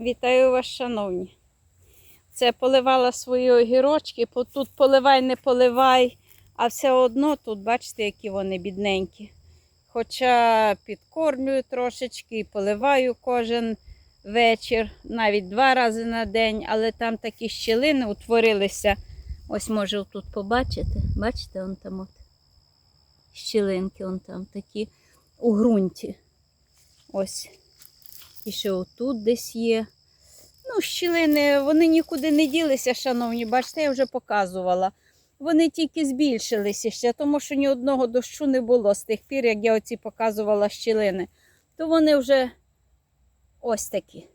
Вітаю вас, шановні. Це поливала свої огірочки, тут поливай, не поливай, а все одно тут, бачите, які вони бідненькі. Хоча підкормлюю трошечки і поливаю кожен вечір, навіть два рази на день, але там такі щілини утворилися. Ось може тут побачите. Бачите, он там от щілинки, он там такі у ґрунті. Ось. І ще отут десь є. Ну, щілини, вони нікуди не ділися, шановні, бачите, я вже показувала. Вони тільки збільшилися ще, тому що ні одного дощу не було з тих пір, як я оці показувала щілини. То вони вже ось такі.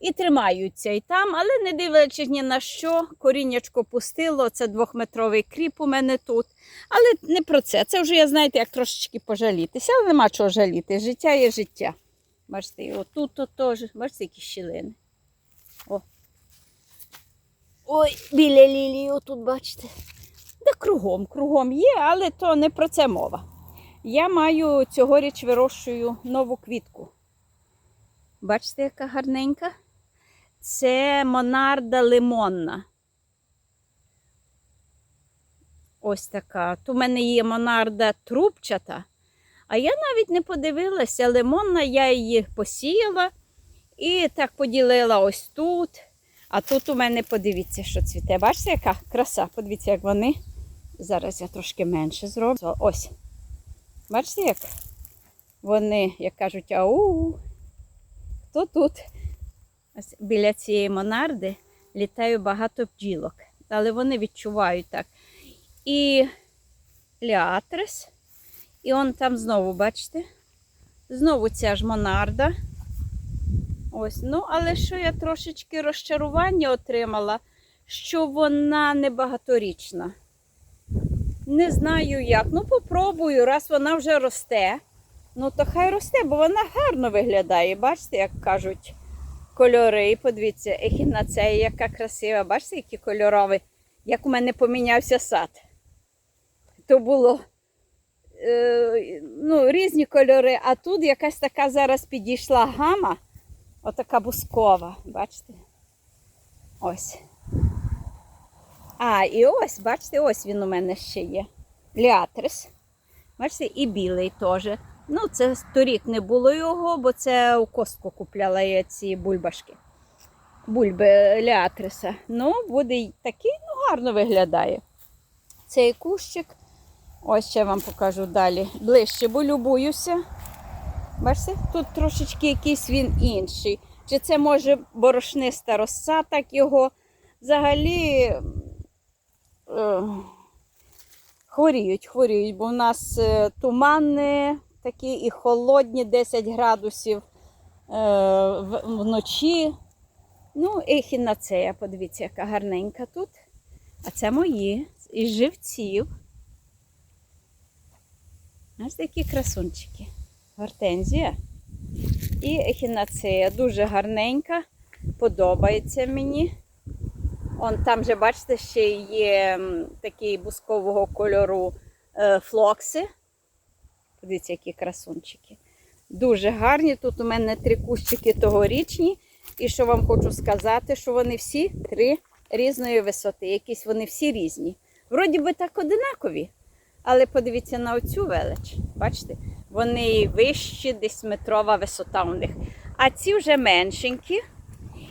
І тримаються і там, але не дивлячись ні на що, коріннячко пустило, це двохметровий кріп у мене тут. Але не про це. Це вже я знаєте, як трошечки пожалітися, але нема чого жаліти. Життя є життя. Бачите, і отут то теж, бачите, які щілини. О. Ой, біля лілії, отут бачите. Да кругом, кругом є, але то не про це мова. Я маю цьогоріч вирощую нову квітку. Бачите, яка гарненька? Це монарда лимонна. Ось така. Тут у мене є монарда трубчата. А я навіть не подивилася, лимонна, я її посіяла і так поділила ось тут. А тут у мене, подивіться, що цвіте. Бачите, яка краса? Подивіться, як вони. Зараз я трошки менше зроблю. Ось. Бачите, як вони, як кажуть, ау. Хто тут? Ось біля цієї монарди літає багато бджілок. Але вони відчувають так. І ліатрис. І он там знову, бачите? Знову ця ж монарда. Ось, ну, але що я трошечки розчарування отримала, що вона не багаторічна. Не знаю як. Ну, попробую, раз вона вже росте. Ну, то хай росте, бо вона гарно виглядає. Бачите, як кажуть, кольори. Подивіться, ехінацея, яка красива. Бачите, які кольорові, як у мене помінявся сад. То було ну, різні кольори, а тут якась така зараз підійшла гама, отака бускова, бачите? Ось. А, і ось, бачите, ось він у мене ще є. Ліатрис. Бачите, і білий теж. Ну, це торік не було його, бо це у костку купляла я ці бульбашки. Бульби ліатриса. Ну, буде такий, ну, гарно виглядає. Цей кущик. Ось ще вам покажу далі. Ближче, бо любуюся. Бачите, тут трошечки якийсь він інший. Чи це може борошниста роса, так його взагалі е, хворіють, хворіють, бо в нас е, тумани такі і холодні 10 градусів е, вночі. Ну, ехінацея, подивіться, яка гарненька тут. А це мої із живців. Ось такі красунчики. Гортензія і ехінацея. Дуже гарненька. Подобається мені. Он там же, бачите, ще є такі бускового кольору е, флокси. Подивіться, які красунчики. Дуже гарні. Тут у мене три кущики тогорічні. І що вам хочу сказати, що вони всі три різної висоти. Якісь вони всі різні. Вроді би так одинакові. Але подивіться на оцю велич. Бачите? Вони вищі, десь метрова висота у них. А ці вже меншенькі.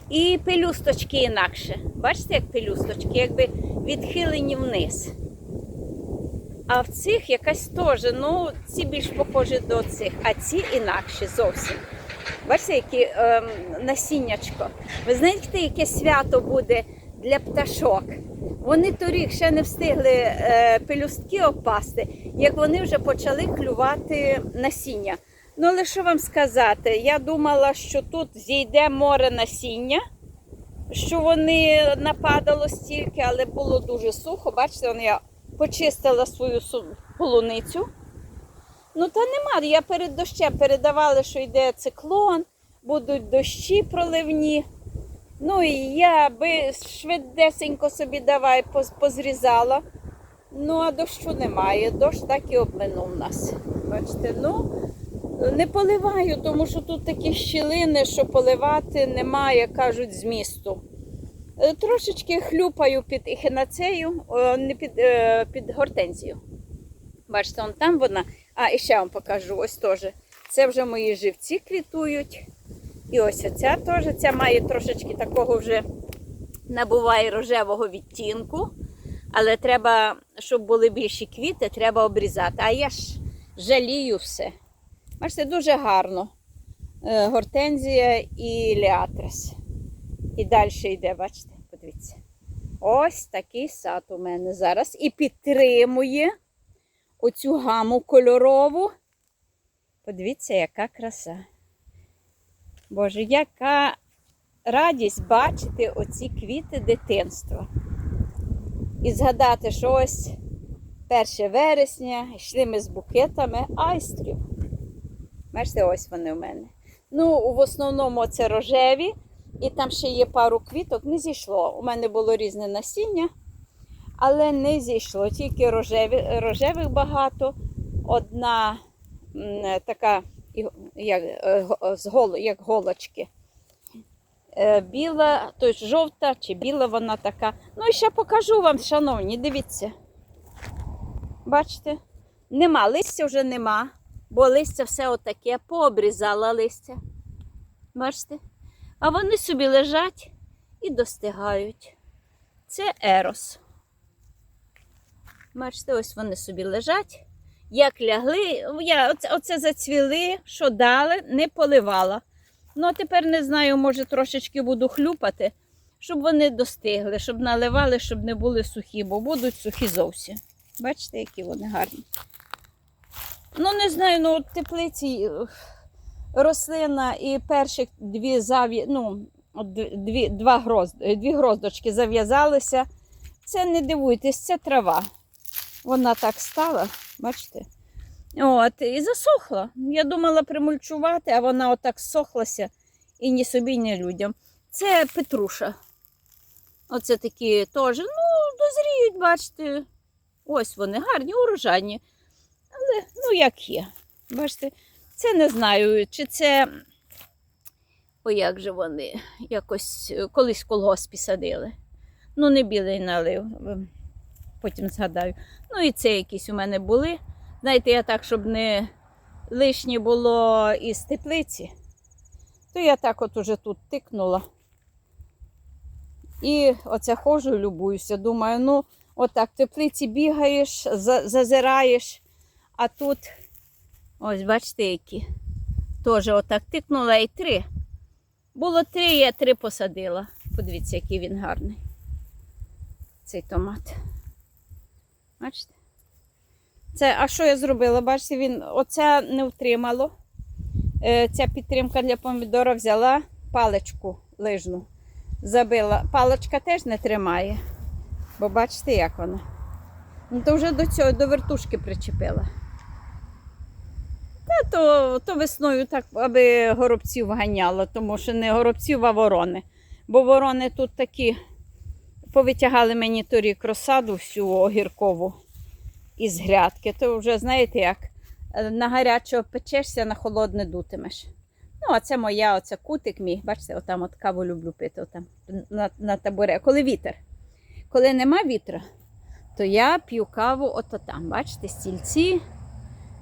І пелюсточки інакше. Бачите, як пелюсточки, якби відхилені вниз. А в цих якась теж, ну, ці більш похожі до цих, а ці інакші зовсім. Бачите, які ем, насіннячко. Ви знаєте, яке свято буде для пташок? Вони торік ще не встигли е, пелюстки опасти, як вони вже почали клювати насіння. Ну, але що вам сказати? Я думала, що тут зійде море насіння, що вони нападало стільки, але було дуже сухо. Бачите, я почистила свою полуницю. Ну, та нема. Я перед дощем передавала, що йде циклон, будуть дощі проливні. Ну і я би швидесенько собі давай позрізала. Ну, а дощу немає. Дощ так і обминув нас. Бачите, ну, Не поливаю, тому що тут такі щілини, що поливати немає, кажуть, змісту. Е, Трошечки хлюпаю під ехінацею, не під, е, під гортензію. Бачите, он там вона. А, і ще вам покажу, ось теж. Це вже мої живці квітують. І ось оця теж. Ця має трошечки такого вже набуває рожевого відтінку. Але треба, щоб були більші квіти, треба обрізати. А я ж жалію все. Бачите, дуже гарно. Е, Гортензія і ліатрис. І далі йде, бачите, подивіться. Ось такий сад у мене зараз. І підтримує оцю гаму кольорову. Подивіться, яка краса. Боже, яка радість бачити оці квіти дитинства. І згадати, що ось 1 вересня йшли ми з букетами айстрів. Бачите, ось вони у мене. Ну, в основному це рожеві, і там ще є пару квіток, не зійшло. У мене було різне насіння, але не зійшло. Тільки рожеві, рожевих багато. Одна така, як, е, як голочки. Е, Біла, тобто жовта чи біла вона така. Ну і ще покажу вам, шановні, дивіться. Бачите? Нема, листя вже нема, бо листя все отаке, пообрізала листя. Бачите? А вони собі лежать і достигають. Це ерос. Бачите, ось вони собі лежать. Як лягли, я оце, оце зацвіли, що дали, не поливала. Ну, а тепер не знаю, може трошечки буду хлюпати, щоб вони достигли, щоб наливали, щоб не були сухі, бо будуть сухі зовсім. Бачите, які вони гарні. Ну, не знаю, ну теплиці е, рослина і перші дві зав'я... ну, дві, два гроз... е, дві гроздочки зав'язалися. Це не дивуйтесь, це трава. Вона так стала, бачите? От, і засохла. Я думала примульчувати, а вона отак сохлася і ні собі, ні людям. Це петруша. Оце такі теж, ну, дозріють, бачите. Ось вони гарні, урожайні. Але ну як є. Бачите, це не знаю, чи це. О, як же вони якось колись колгоспі садили. Ну, не білий налив, потім згадаю. Ну і це якісь у мене були. Знаєте, я так, щоб не лишнє було із теплиці, то я так от уже тут тикнула. І оце ходжу, любуюся. Думаю, ну, отак в теплиці бігаєш, зазираєш, а тут, ось бачите, які. Теж отак тикнула і три. Було три, я три посадила. Подивіться, який він гарний. Цей томат. Бачите? Це, а що я зробила? Бачите, він оце не втримало. Е, ця підтримка для помідора взяла паличку лижну. Забила. Паличка теж не тримає. Бо бачите, як вона. Ну, то вже до цього, до вертушки причепила. Та то, то весною так, аби горобців ганяло, тому що не горобців, а ворони. Бо ворони тут такі повитягали мені торік розсаду всю огіркову із грядки. То вже, знаєте, як е, на гарячого печешся, на холодне дутимеш. Ну, а це моя, оце кутик мій. Бачите, отам от каву люблю пити отам, на, на табуре. Коли вітер. Коли нема вітра, то я п'ю каву ото там. Бачите, стільці.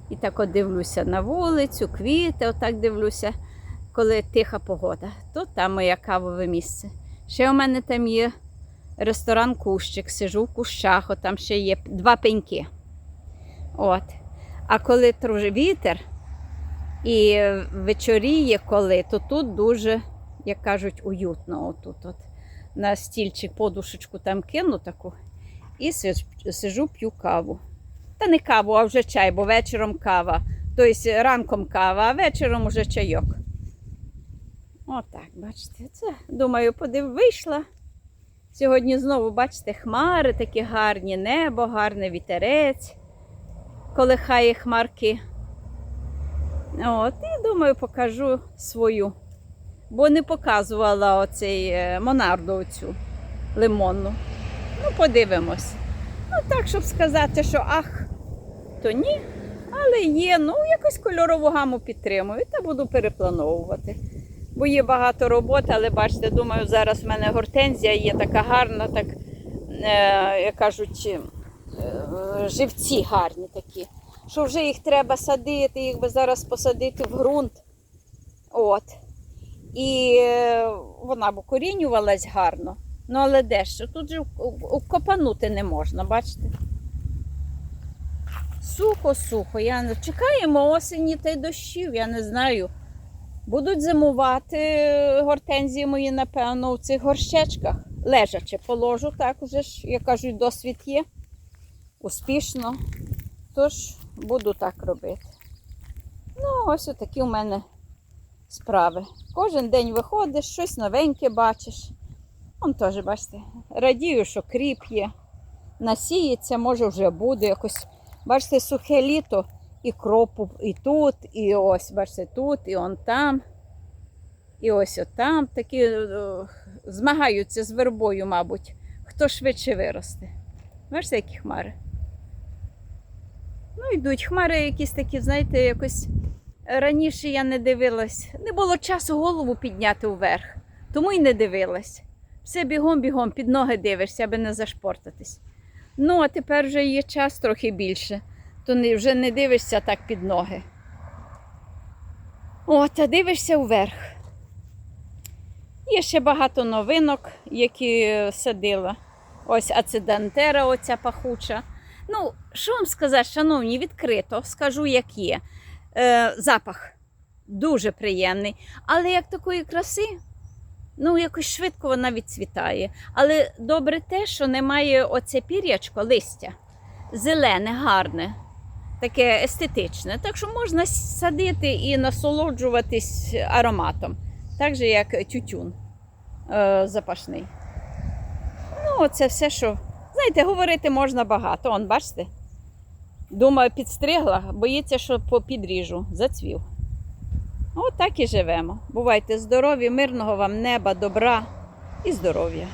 І так от дивлюся на вулицю, квіти, отак дивлюся, коли тиха погода. То там моє кавове місце. Ще у мене там є ресторан Кущик, сижу в кущах, там ще є два пеньки. От. А коли труже вітер і вечоріє коли, то тут дуже, як кажуть, уютно. Отут от. На стільчик подушечку там кину таку і сижу, п'ю каву. Та не каву, а вже чай, бо вечором кава. Тобто ранком кава, а вечором уже чайок. Отак, бачите, це, думаю, подив, вийшла. Сьогодні знову, бачите, хмари такі гарні, небо гарне, вітерець, колихає хмарки. От, і думаю, покажу свою. Бо не показувала оцей е, монарду оцю лимонну. Ну, подивимось. Ну, так, щоб сказати, що ах, то ні. Але є, ну якось кольорову гаму підтримую та буду переплановувати. Бо є багато роботи, але бачите, думаю, зараз в мене гортензія є така гарна, так, е, як кажуть, е, живці гарні такі. Що вже їх треба садити, їх би зараз посадити в ґрунт. От. І е, вона б укорінювалась гарно. Ну, але де ж? Тут же копанути не можна, бачите? Сухо, сухо. Я чекаємо осені та й дощів, я не знаю. Будуть зимувати гортензії мої, напевно, у цих горщечках. Лежачи положу, так уже ж, я кажу, досвід є. Успішно. Тож буду так робити. Ну, ось такі у мене справи. Кожен день виходиш, щось новеньке бачиш. Вон теж, бачите, радію, що кріп є. Насіється, може вже буде якось. Бачите, сухе літо і кропу і тут, і ось, бачите, тут, і он там. І ось отам. Такі е, змагаються з вербою, мабуть, хто швидше виросте. Бачите, які хмари? Ну, йдуть хмари якісь такі, знаєте, якось раніше я не дивилась. Не було часу голову підняти вверх, тому й не дивилась. Все бігом-бігом під ноги дивишся, аби не зашпортатись. Ну, а тепер вже є час трохи більше, то вже не дивишся так під ноги. От, а дивишся вверх. Є ще багато новинок, які садила. Ось ацидантера, оця пахуча. Ну, що вам сказати, шановні, відкрито, скажу, як є. Е, запах дуже приємний. Але як такої краси, ну якось швидко вона відцвітає. Але добре те, що немає оце пір'ячко, листя. Зелене, гарне, таке естетичне. Так що можна садити і насолоджуватись ароматом, так же, як тютюн е, запашний. Ну, це все, що. Знаєте, говорити можна багато. Он, бачите? Думаю, підстригла, боїться, що підріжу, зацвів. От так і живемо. Бувайте здорові, мирного вам неба, добра і здоров'я.